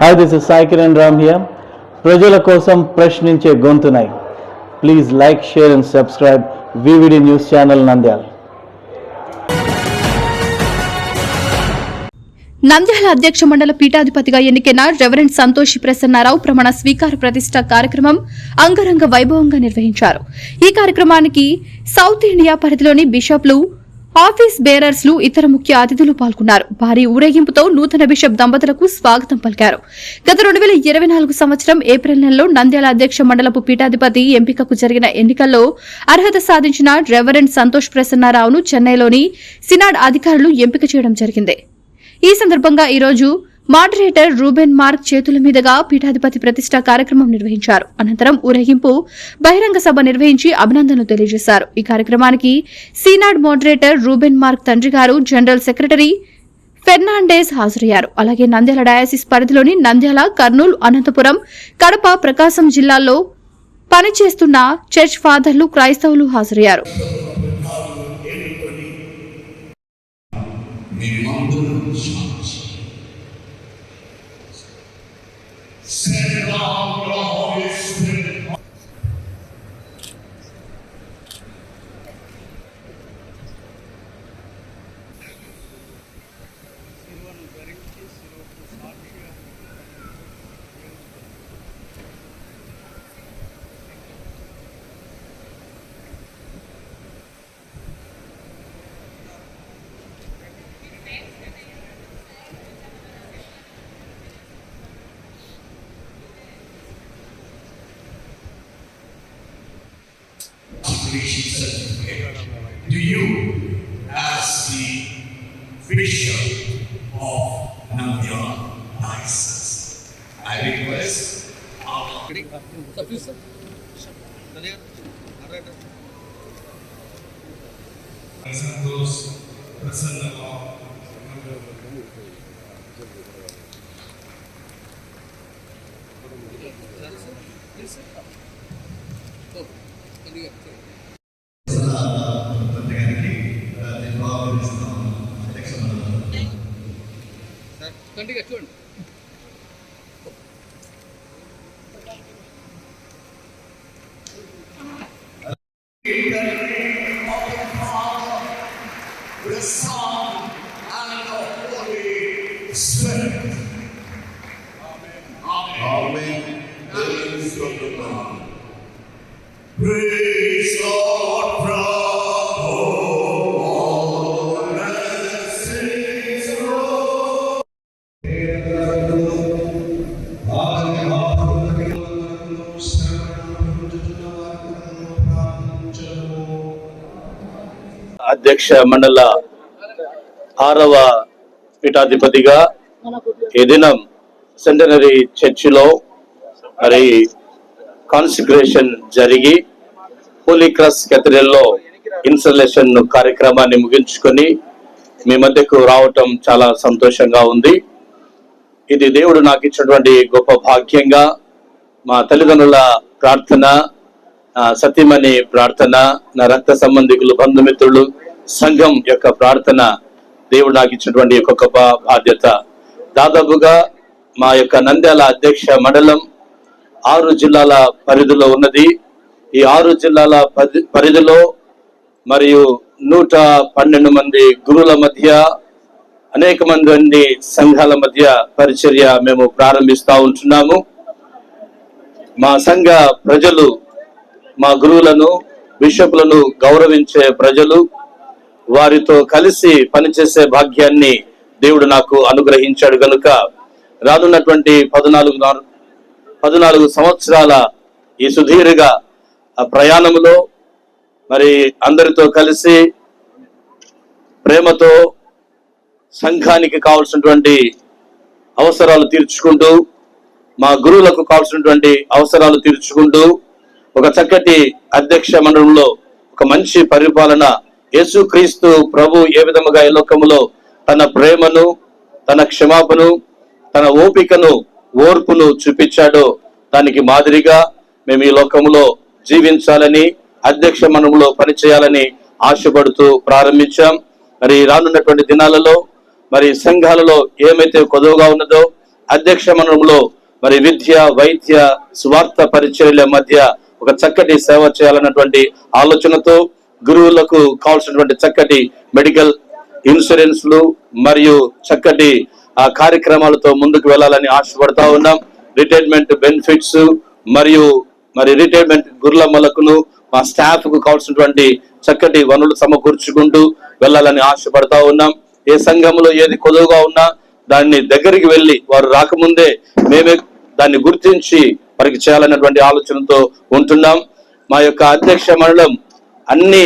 Hi this is Sai Kiran Ram here ప్రజల కోసం ప్రశ్నించే గొంతునై. Please like share and subscribe VVD news channel Nandyal Nandyal అధ్యక్ష మండల పీఠాధిపతిగా ఎన్నికైన రెవరెండ్ సంతోషి ప్రసన్నారావు ప్రమాణ స్వీకార ప్రతిష్ట కార్యక్రమం అంగరంగ వైభవంగా నిర్వహించారు. ఈ కార్యక్రమానికి సౌత్ ఇండియా పరిధిలోని బిషప్లు ఆఫీస్ బేరర్స్లు ఇతర ముఖ్య అతిథులు పాల్గొన్నారు. భారీ ఊరేగింపుతో నూతన బిషప్ దంపతులకు స్వాగతం పలికారు. గత రెండు వేల ఇరవై నాలుగు సంవత్సరం ఏప్రిల్ నెలలో నంద్యాల అధ్యక్ష మండలపు పీఠాధిపతి ఎంపికకు జరిగిన ఎన్నికల్లో అర్హత సాధించిన రెవరెండ్ సంతోష్ ప్రసన్నారావును చెన్నైలోని సినాడ్ అధికారులు ఎంపిక చేయడం జరిగింది. ఈ సందర్భంగా ఈరోజు మాడరేటర్ రూబెన్ మార్క్ చేతుల మీదుగా పీఠాధిపతి ప్రతిష్ట కార్యక్రమం నిర్వహించారు. అనంతరం ఊరేగింపు బహిరంగ సభ నిర్వహించి అభినందనలు తెలియజేశారు. ఈ కార్యక్రమానికి సీనాడ్ మోడరేటర్ రూబెన్ మార్క్ తండ్రి గారు జనరల్ సెక్రటరీ ఫెర్నాండేస్ హాజరయ్యారు. అలాగే నంద్యాల డయాసిస్ పరిధిలోని నంద్యాల కర్నూలు అనంతపురం కడప ప్రకాశం జిల్లాల్లో పనిచేస్తున్న చర్చ్ ఫాదర్లు క్రైస్తవులు హాజరయ్యారు. మేమందరం Sing on. consolation certificate to you as the Bishop of Namibia Diocese. I request our Santosh Prasanna sir. Yes, sir. Oh, can you get it? కంటిగా చూడండి the Son and the Holy Spirit. Amen. Amen. Praise the Lord. Praise అధ్యక్ష మండల ఆరవ పీఠాధిపతిగా ఈ దినం centenary చర్చిలో మరి కాన్సిగ్రేషన్ జరిగి Holi cross కెథడ్రల్లో installation కార్యక్రమాన్ని ముగించుకొని మీ మధ్యకు రావటం చాలా సంతోషంగా ఉంది. ఇది దేవుడు నాకు ఇచ్చినటువంటి గొప్ప భాగ్యంగా మా తల్లిదండ్రుల ప్రార్థన సతీమణి ప్రార్థన నా రక్త సంబంధికులు బంధుమిత్రులు సంఘం యొక్క ప్రార్థన దేవుడు నాకు ఇచ్చినటువంటి ఒక గొప్ప బాధ్యత. దాదాపుగా మా యొక్క నంద్యాల అధ్యక్ష మండలం ఆరు జిల్లాల పరిధిలో ఉన్నది. ఈ ఆరు జిల్లాల పరి- పరిధిలో మరియు నూట పన్నెండు మంది గురువుల మధ్య అనేక మంది సంఘాల మధ్య పరిచర్య మేము ప్రారంభిస్తూ ఉంటున్నాము. మా సంఘ ప్రజలు మా గురువులను బిషపులను గౌరవించే ప్రజలు వారితో కలిసి పనిచేసే భాగ్యాన్ని దేవుడు నాకు అనుగ్రహించాడు గనుక రానున్నటువంటి పద్నాలుగు పద్నాలుగు సంవత్సరాల ఈ సుదీర్ఘ ఆ ప్రయాణములో మరి అందరితో కలిసి ప్రేమతో సంఘానికి కావలసినటువంటి అవసరాలు తీర్చుకుంటూ మా గురువులకు కావాల్సినటువంటి అవసరాలు తీర్చుకుంటూ ఒక చక్కటి అధ్యక్ష మండలంలో ఒక మంచి పరిపాలన యేసుక్రీస్తు ప్రభు ఏ విధముగా ఈ లోకములో తన ప్రేమను తన క్షమాపణను తన ఓపికను ఓర్పును చూపించాడో దానికి మాదిరిగా మేము ఈ లోకములో జీవించాలని అధ్యక్ష మండలంలో పనిచేయాలని ఆశపడుతూ ప్రారంభించాం. మరి రానున్నటువంటి దినాలలో మరి సంఘాలలో ఏమైతే కొదువుగా ఉన్నదో అధ్యక్ష మండలంలో మరి విద్య వైద్య స్వార్థ పరిచర్యల మధ్య ఒక చక్కటి సేవ చేయాలన్నటువంటి ఆలోచనతో గురువులకు కావాల్సినటువంటి చక్కటి మెడికల్ ఇన్సూరెన్స్లు మరియు చక్కటి కార్యక్రమాలతో ముందుకు వెళ్ళాలని ఆశపడతా ఉన్నాం. రిటైర్మెంట్ బెనిఫిట్స్ మరియు మరి రిటైర్మెంట్ గుర్లమ్మలకును మా స్టాఫ్కు కావాల్సినటువంటి చక్కటి వనరులు సమకూర్చుకుంటూ వెళ్ళాలని ఆశపడతా ఉన్నాం. ఏ సంఘంలో ఏది కొదువుగా ఉన్నా దాన్ని దగ్గరికి వెళ్ళి వారు రాకముందే మేమే దాన్ని గుర్తించి వారికి చేయాలన్నటువంటి ఆలోచనతో ఉంటున్నాం. మా యొక్క అధ్యక్ష మండలం అన్ని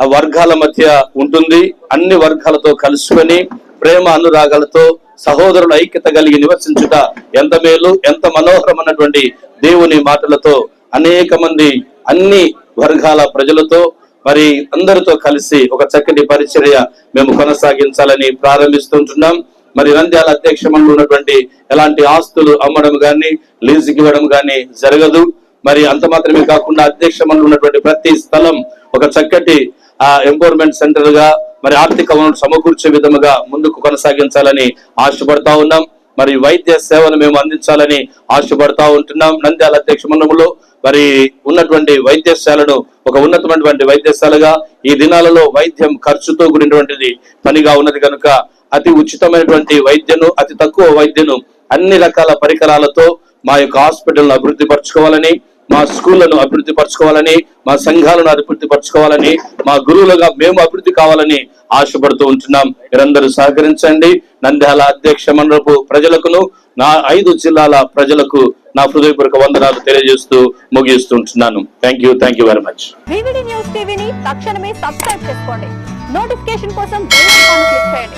వర్గాల మధ్య ఉంటుంది. అన్ని వర్గాలతో కలుసుకొని ప్రేమ అనురాగాలతో సహోదరుల ఐక్యత కలిగి నివసించుట ఎంత మేలు ఎంత మనోహరమైనటువంటి దేవుని మాటలతో అనేక మంది అన్ని వర్గాల ప్రజలతో మరి అందరితో కలిసి ఒక చక్కటి పరిచర్య మేము కొనసాగించాలని ప్రారంభిస్తుంటున్నాం మరి నంద్యాల అధ్యక్ష మండలి ఉన్నటువంటి ఎలాంటి ఆస్తులు అమ్మడం కానీ లీజుకి ఇవ్వడం కానీ జరగదు. మరి అంత మాత్రమే కాకుండా అధ్యక్ష మండలి ఉన్నటువంటి ప్రతి స్థలం ఒక చక్కటి ఆ ఎంపవర్మెంట్ సెంటర్గా మరి ఆర్థిక వనరులు సమకూర్చే విధముగా ముందుకు కొనసాగించాలని ఆశపడతా ఉన్నాం. మరి వైద్య సేవలు మేము అందించాలని ఆశపడతా ఉంటున్నాం. నంద్యాల అధ్యక్ష మండలంలో మరి ఉన్నటువంటి వైద్యశాలను ఒక ఉన్నతమైనటువంటి వైద్యశాలగా ఈ దినాలలో వైద్యం ఖర్చుతో కూడినటువంటిది పనిగా ఉన్నది కనుక అతి ఉచితమైనటువంటి వైద్యను అతి తక్కువ వైద్యను అన్ని రకాల పరికరాలతో మా యొక్క హాస్పిటల్ను అభివృద్ధి పరచుకోవాలని మా స్కూళ్ళను అభివృద్ధి పరచుకోవాలని మా సంఘాలను అభివృద్ధి పరచుకోవాలని మా గురువులుగా మేము అభివృద్ధి కావాలని ఆశపడుతూ ఉంటున్నాం. మీరందరూ సహకరించండి. నంద్యాల అధ్యక్ష మండలపు ప్రజలకును నా ఐదు జిల్లాల ప్రజలకు నా హృదయపూర్వక వందనాలు తెలియజేస్తూ ముగిస్తుంటున్నాను thank you thank you very much news టీవీని తక్షణమే సబ్స్క్రైబ్ చేసుకోండి. నోటిఫికేషన్ కోసం క్లిక్ చేయండి.